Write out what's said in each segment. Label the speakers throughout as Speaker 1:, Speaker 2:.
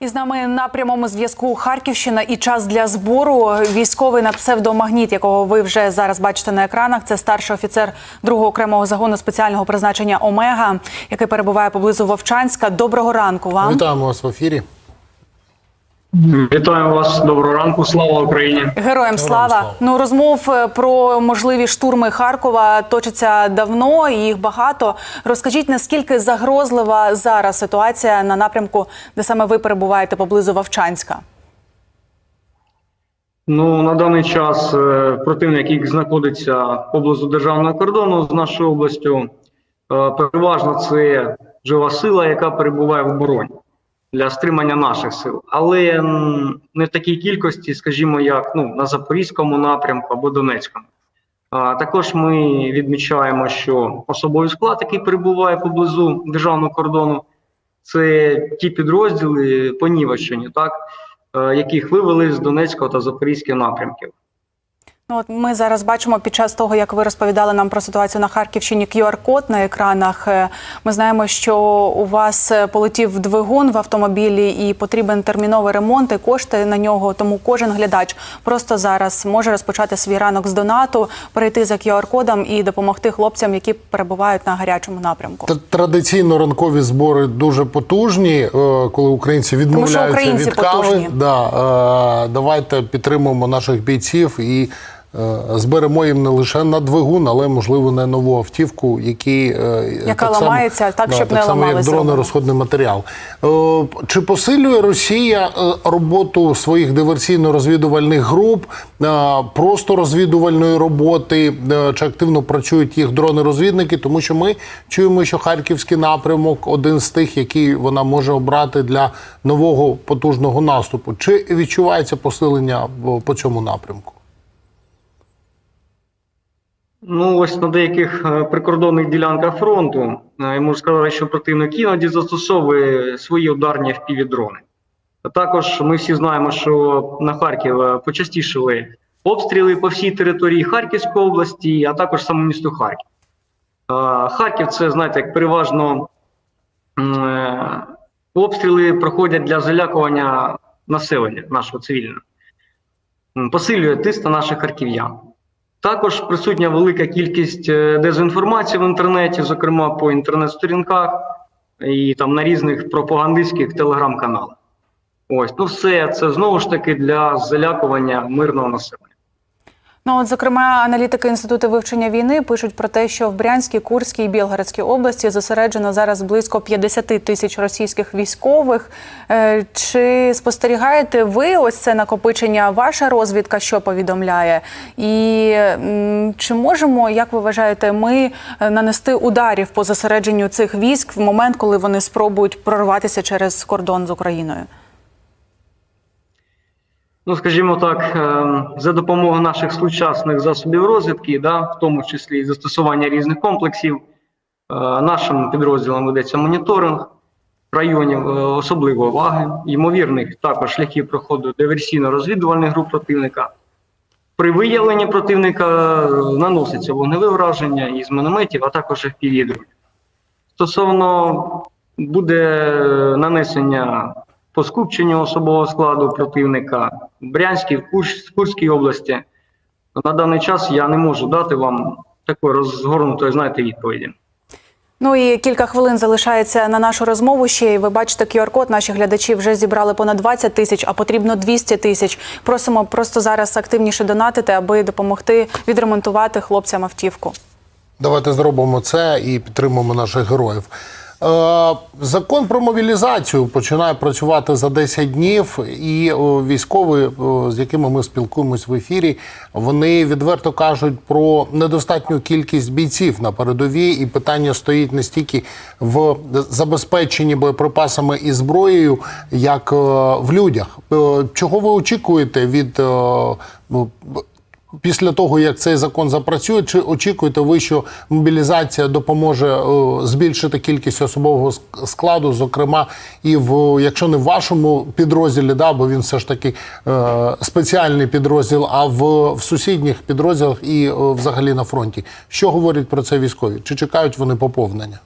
Speaker 1: І з нами на прямому зв'язку Харківщина і час для збору. Військовий на псевдомагніт, якого ви вже зараз бачите на екранах. Це старший офіцер другого окремого загону спеціального призначення Омега, який перебуває поблизу Вовчанська. Доброго ранку вам.
Speaker 2: Вітаємо вас в ефірі.
Speaker 3: Вітаю вас, доброго ранку, слава Україні.
Speaker 1: Героям слава.
Speaker 2: слава.
Speaker 1: Ну розмов е, про можливі штурми Харкова точиться давно, і їх багато. Розкажіть, наскільки загрозлива зараз ситуація на напрямку, де саме ви перебуваєте поблизу Вовчанська?
Speaker 3: Ну на даний час е, противник, який знаходиться поблизу державного кордону з нашою областю, е, переважно це жива сила, яка перебуває в обороні для стримання наших сил, але не в такій кількості, скажімо, як ну на запорізькому напрямку або Донецькому. А також ми відмічаємо, що особовий склад, який перебуває поблизу державного кордону, це ті підрозділи понівечені, так е, яких вивели з Донецького та Запорізького напрямків.
Speaker 1: Ну, от ми зараз бачимо під час того, як ви розповідали нам про ситуацію на Харківщині, QR-код на екранах. Е, Ми знаємо, що у вас е, полетів двигун в автомобілі і потрібен терміновий ремонт і кошти на нього. Тому кожен глядач просто зараз може розпочати свій ранок з донату, перейти за QR-кодом і допомогти хлопцям, які перебувають на гарячому напрямку.
Speaker 2: Традиційно ранкові збори дуже потужні, е, коли українці відмовляються
Speaker 1: українці
Speaker 2: від кави.
Speaker 1: потужні.
Speaker 2: Да, давайте підтримуємо наших бійців і зберемо їм не лише на двигун, але можливо на нову автівку, які, е,
Speaker 1: Яка
Speaker 2: так
Speaker 1: ламається, так, щоб не
Speaker 2: так само, як дрони розходний матеріал. Е, Чи посилює Росія е, роботу своїх диверсійно-розвідувальних груп, е, просто розвідувальної роботи, е, чи активно працюють їх дрони-розвідники? Тому що ми чуємо, що харківський напрямок один з тих, який вона може обрати для нового потужного наступу. Чи відчувається посилення по цьому напрямку?
Speaker 3: Ну ось на деяких е, прикордонних ділянках фронту е, я можу сказати, що противник іноді застосовує свої ударні впівдрони. А також ми всі знаємо, що на Харків е, почастішили обстріли по всій території Харківської області, а також саме місто Харків. Харків це, знаєте, як переважно обстріли проходять для залякування населення нашого цивільного. Посилює тиск на наших харків'ян. Також присутня велика кількість е, дезінформації в інтернеті, зокрема по інтернет-сторінках і там на різних пропагандистських телеграм-каналах. Ось, ну все це знову ж таки для залякування мирного населення.
Speaker 1: Ну, от, зокрема, аналітики інституту вивчення війни пишуть про те, що в Брянській, Курській і Білгородській області зосереджено зараз близько 50 тисяч російських військових. Е, Чи спостерігаєте ви ось це накопичення? Ваша розвідка що повідомляє? І чи можемо, як ви вважаєте, ми е, нанести ударів по зосередженню цих військ в момент, коли вони спробують прорватися через кордон з Україною?
Speaker 3: Ну, скажімо так, е, за допомогою наших сучасних засобів розвідки, да, в тому числі і застосування різних комплексів, е, нашим підрозділам ведеться моніторинг районів е, особливої уваги, ймовірних також шляхів проходу диверсійно-розвідувальних груп противника. При виявленні противника е, наноситься вогневе враження із мінометів, а також FPV-дронів. Стосовно буде нанесення по скупченню особового складу противника в Брянській, в Курсь- в Курській області, на даний час я не можу дати вам такої розгорнутої, знаєте, відповіді.
Speaker 1: Ну і кілька хвилин залишається на нашу розмову ще. І ви бачите QR-код. Наші глядачі вже зібрали понад 20 тисяч, а потрібно 200 тисяч. Просимо просто зараз активніше донатити, аби допомогти відремонтувати хлопцям автівку.
Speaker 2: Давайте зробимо це і підтримуємо наших героїв. Е, закон про мобілізацію починає працювати за 10 днів, і військові, з якими ми спілкуємось в ефірі, вони відверто кажуть про недостатню кількість бійців на передовій, і питання стоїть не стільки в забезпеченні боєприпасами і зброєю, як е, в людях. Е, Чого ви очікуєте від е, після того, як цей закон запрацює, чи очікуєте ви, що мобілізація допоможе е, збільшити кількість особового складу, зокрема, і в якщо не в вашому підрозділі, да, бо він все ж таки е, спеціальний підрозділ, а в, в сусідніх підрозділах і е, взагалі на фронті. Що говорять про це військові? Чи чекають вони поповнення?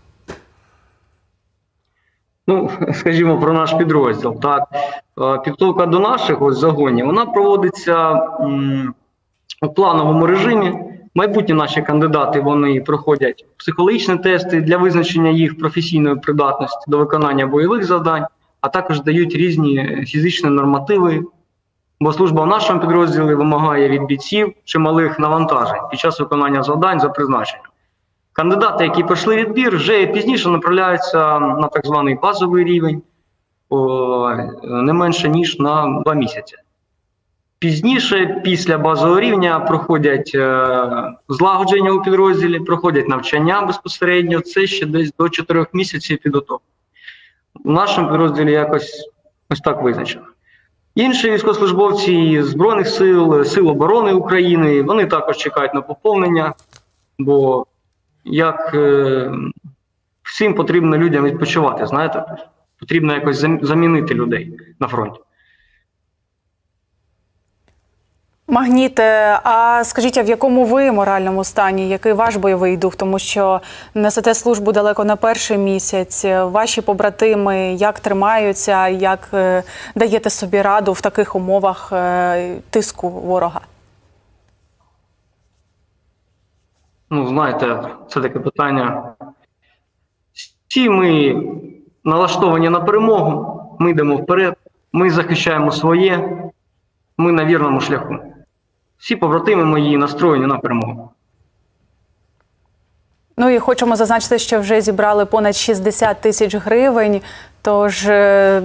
Speaker 3: Ну, скажімо, про наш підрозділ. Так, підготовка до наших ось загонів вона проводиться м, у плановому режимі. Майбутні наші кандидати вони проходять психологічні тести для визначення їх професійної придатності до виконання бойових завдань, а також дають різні фізичні нормативи. Бо служба в нашому підрозділі вимагає від бійців чималих навантажень під час виконання завдань за призначенням. Кандидати, які пройшли відбір, вже пізніше направляються на так званий базовий рівень о, не менше ніж на два місяці. Пізніше, після базового рівня, проходять е, злагодження у підрозділі, проходять навчання безпосередньо. Це ще десь до 4 місяців підготовки. У нашому підрозділі якось ось так визначено. Інші військовослужбовці Збройних сил, Сил оборони України, вони також чекають на поповнення, бо як е, всім потрібно людям відпочивати, знаєте, потрібно якось замінити людей на фронті.
Speaker 1: Магніте, а скажіть, а в якому ви моральному стані? Який ваш бойовий дух? Тому що несете службу далеко на перший місяць. Ваші побратими як тримаються, як е, даєте собі раду в таких умовах е, тиску ворога?
Speaker 3: Ну, знаєте, це таке питання. Всі ми налаштовані на перемогу, ми йдемо вперед, ми захищаємо своє, ми на вірному шляху. Всі побратими мої настроєні на перемогу.
Speaker 1: Ну і хочемо зазначити, що вже зібрали понад 60 тисяч гривень. Тож е,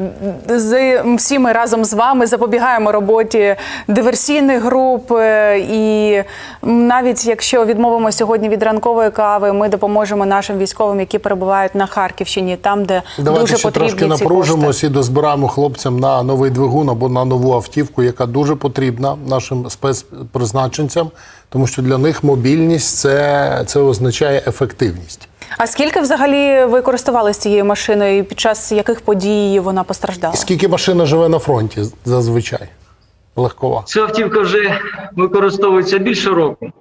Speaker 1: з всі ми разом з вами запобігаємо роботі диверсійних груп. е, І навіть якщо відмовимо сьогодні від ранкової кави, ми допоможемо нашим військовим, які перебувають на Харківщині, там, де
Speaker 2: Давайте
Speaker 1: дуже
Speaker 2: ще
Speaker 1: потрібні
Speaker 2: трошки
Speaker 1: ці кошти.
Speaker 2: і дозбираємо хлопцям на новий двигун або на нову автівку, яка дуже потрібна нашим спецпризначенцям, тому що для них мобільність це, це означає ефективність.
Speaker 1: А скільки взагалі ви користувалися цією машиною? і Під час яких подій вона постраждала?
Speaker 2: Скільки машина живе на фронті зазвичай? Легкова.
Speaker 3: Ця автівка вже використовується більше року.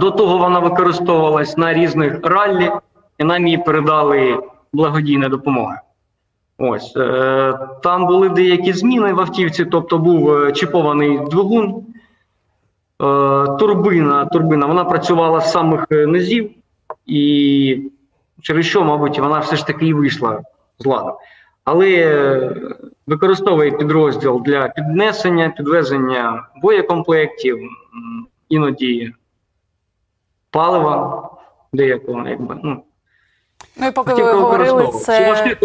Speaker 3: До того вона використовувалась на різних раллі, і нам її передали благодійна допомога. Ось е, там були деякі зміни в автівці, тобто був е, чіпований двигун, е, турбина, турбина вона працювала з самих низів, і через що, мабуть, вона все ж таки і вийшла з ладу. Але е, використовує підрозділ для піднесення, підвезення боєкомплектів, іноді палива деякого, якби. Ну,
Speaker 1: Ну і поки ви говорили. Це.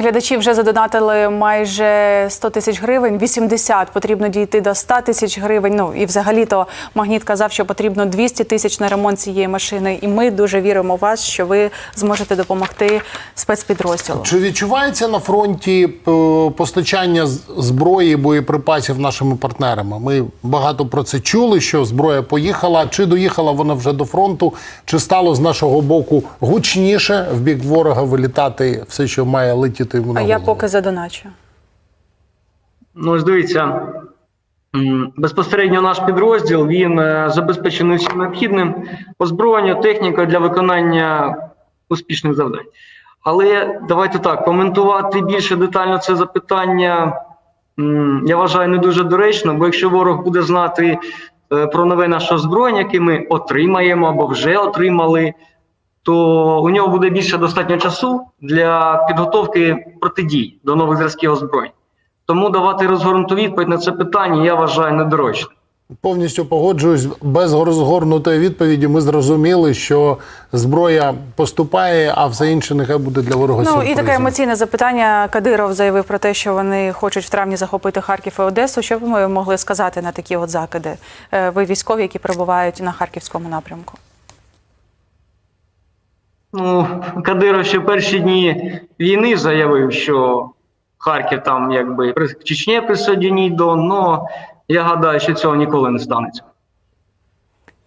Speaker 1: Глядачі вже задонатили майже 100 тисяч гривень, 80 потрібно дійти до 100 тисяч гривень. Ну і взагалі-то Магніт казав, що потрібно 200 тисяч на ремонт цієї машини. І ми дуже віримо в вас, що ви зможете допомогти спецпідрозділу.
Speaker 2: Чи відчувається на фронті е, постачання зброї боєприпасів нашими партнерами? Ми багато про це чули, що зброя поїхала. Чи доїхала вона вже до фронту, чи стало з нашого боку гучніше в бік ворога вилітати все, що має летіти йому на
Speaker 1: А я
Speaker 2: голову?
Speaker 1: поки задоначу.
Speaker 3: Ну, ось дивіться, м, безпосередньо наш підрозділ він е, забезпечений всім необхідним озброєння, технікою для виконання успішних завдань. Але давайте так, коментувати більше детально це запитання, м, я вважаю, не дуже доречно, бо якщо ворог буде знати е, про нове наше озброєння, яке ми отримаємо або вже отримали, то у нього буде більше достатньо часу для підготовки протидій до нових зразків озброєнь. Тому давати розгорнуту відповідь на це питання я вважаю недоречно.
Speaker 2: Повністю погоджуюсь. Без розгорнутої відповіді ми зрозуміли, що зброя поступає, а все інше нехай буде для ворога
Speaker 1: Ну і таке емоційне запитання. Кадиров заявив про те, що вони хочуть в травні захопити Харків і Одесу. Що б ви могли сказати на такі от закиди? Е, Ви військові, які перебувають на харківському напрямку?
Speaker 3: Ну, Кадиров ще перші дні війни заявив, що Харків там якби при- Чечня присоединіть до, але я гадаю, що цього ніколи не станеться.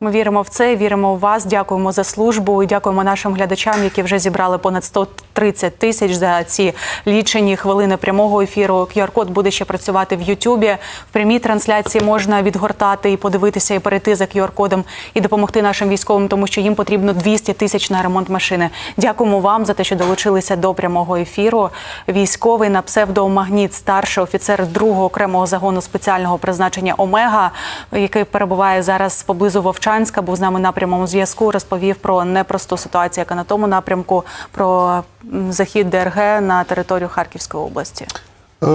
Speaker 1: Ми віримо в це, віримо в вас. Дякуємо за службу і дякуємо нашим глядачам, які вже зібрали понад 130 тисяч за ці лічені хвилини прямого ефіру. QR-код буде ще працювати в Ютубі. В прямій трансляції можна відгортати і подивитися, і перейти за QR-кодом і допомогти нашим військовим, тому що їм потрібно 200 тисяч на ремонт машини. Дякуємо вам за те, що долучилися до прямого ефіру. Військовий на псевдомагніт, старший офіцер другого окремого загону спеціального призначення Омега, який перебуває зараз поблизу Вовчанська, був з нами на прямому зв'язку. Розповів про непросту ситуацію, яка на тому напрямку, про захід ДРГ на територію Харківської області.
Speaker 2: Е,